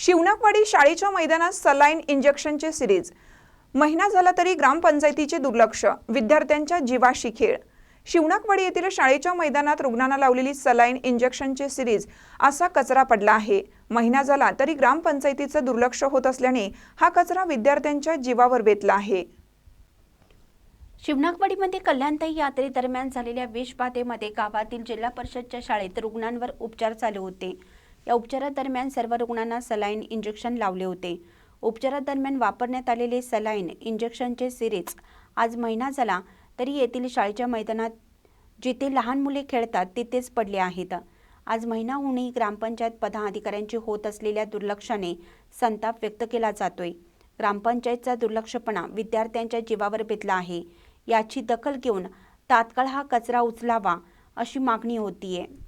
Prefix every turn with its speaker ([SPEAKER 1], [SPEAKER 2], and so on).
[SPEAKER 1] शिवनाकवाडी शाळेच्या मैदानात saline इंजेक्शनचे series. महिना झाला तरी ग्रामपंचायतीचे दुर्लक्ष विद्यार्थ्यांच्या जीवाशी खेळ. शिवणकवाडी येथील शाळेच्या मैदानात रुग्णांना लावलेली सलाईन इंजेक्शनचे सिरीज असा कचरा पडला आहे. महिना झाला तरी ग्रामपंचायतीचं दुर्लक्ष होत असल्याने हा कचरा विद्यार्थ्यांच्या जीवावर बेतला आहे.
[SPEAKER 2] शिवनाकवाडीमध्ये कल्याणताई यात्रेदरम्यान झालेल्या विषबाधेमध्ये गावातील जिल्हा परिषदच्या शाळेत रुग्णांवर उपचार चालू होते. या उपचारादरम्यान सर्व रुग्णांना सलाईन इंजेक्शन लावले होते. उपचारादरम्यान वापरण्यात आलेले सलाईन इंजेक्शनचे सिरीज आज महिना झाला तरी येथील शाळेच्या मैदानात जिथे लहान मुले खेळतात तिथेच पडले आहेत. आज महिना होऊनही ग्रामपंचायत पदाधिकाऱ्यांची होत असलेल्या दुर्लक्षाने संताप व्यक्त केला जातोय. ग्रामपंचायतचा दुर्लक्षपणा विद्यार्थ्यांच्या जीवावर बेतला आहे. याची दखल घेऊन तात्काळ हा कचरा उचलावा अशी मागणी होतीये.